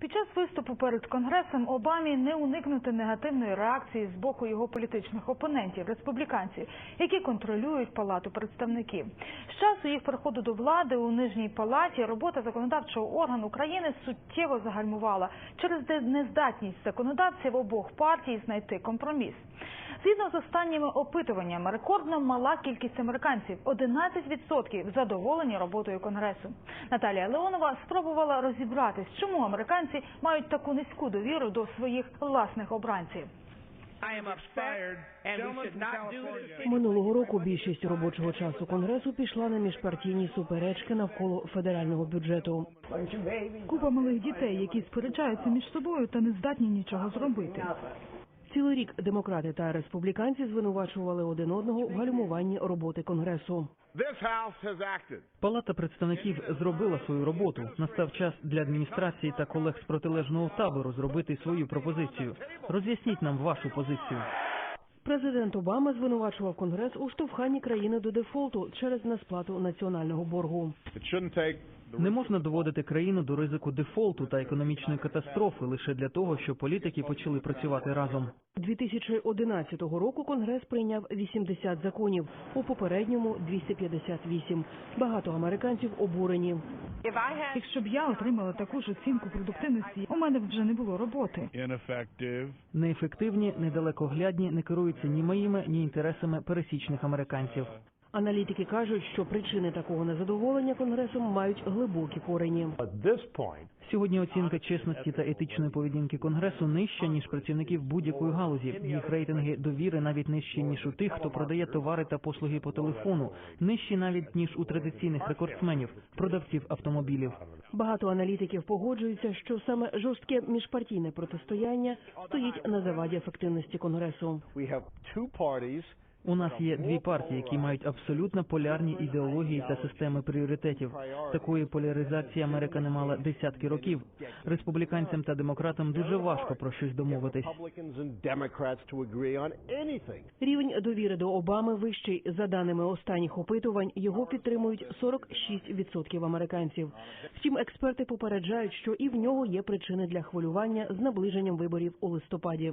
Під час виступу перед конгресом Обамі не уникнути негативної реакції з боку його політичних опонентів, республіканців, які контролюють палату представників. З часу їх приходу до влади у нижній палаті робота законодавчого органу країни суттєво загальмувала через нездатність законодавців обох партій знайти компроміс. Згідно з останніми опитуваннями, рекордно мала кількість американців 11% задоволені роботою конгресу. Наталія Леонова спробувала розібратись, чому американці мають таку низьку довіру до своїх власних обранців. Минулого року більшість робочого часу конгресу пішла на міжпартійні суперечки навколо федерального бюджету. Купа малих дітей, які сперечаються між собою та не здатні нічого зробити. Цілий рік демократи та республіканці звинувачували один одного в гальмуванні роботи конгресу. This House has acted. Палата представників зробила свою роботу. Настав час для адміністрації та колег з протилежного табору зробити свою пропозицію. Роз'ясніть нам вашу позицію. Президент Обама звинувачував конгрес у штовханні країни до дефолту через несплату національного боргу. Не можна доводити країну до ризику дефолту та економічної катастрофи лише для того, щоб політики почали працювати разом. 2011 року конгрес прийняв 80 законів, у попередньому 258. Багато американців обурені. Якщо б я отримала таку ж оцінку продуктивності, у мене б вже не було роботи. Неефективні, недалекоглядні, не керуються ні моїми, ні інтересами пересічних американців. Аналітики кажуть, що причини такого незадоволення конгресом мають глибокі корені. Сьогодні оцінка чесності та етичної поведінки конгресу нижча ніж працівників будь-якої галузі. Їх рейтинги довіри навіть нижчі ніж у тих, хто продає товари та послуги по телефону, нижчі навіть ніж у традиційних рекордсменів, продавців автомобілів. Багато аналітиків погоджуються, що саме жорстке міжпартійне протистояння стоїть на заваді ефективності конгресу. У нас є дві партії, які мають абсолютно полярні ідеології та системи пріоритетів. Такої поляризації Америка не мала десятки років. Республіканцям та демократам дуже важко про щось домовитись. Рівень довіри до Обами вищий. За даними останніх опитувань, його підтримують 46% американців. Втім, експерти попереджають, що і в нього є причини для хвилювання з наближенням виборів у листопаді.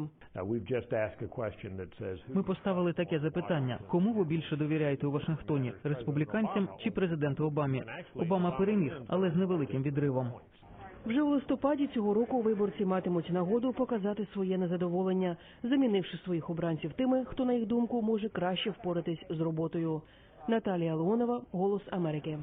Ми поставили таке запитання: кому ви більше довіряєте у Вашингтоні республіканцям чи президенту Обамі? Обама переміг, але з невеликим відривом. Вже у листопаді цього року виборці матимуть нагоду показати своє незадоволення, замінивши своїх обранців тими, хто на їх думку може краще впоратись з роботою. Наталія Леонова, Голос Америки.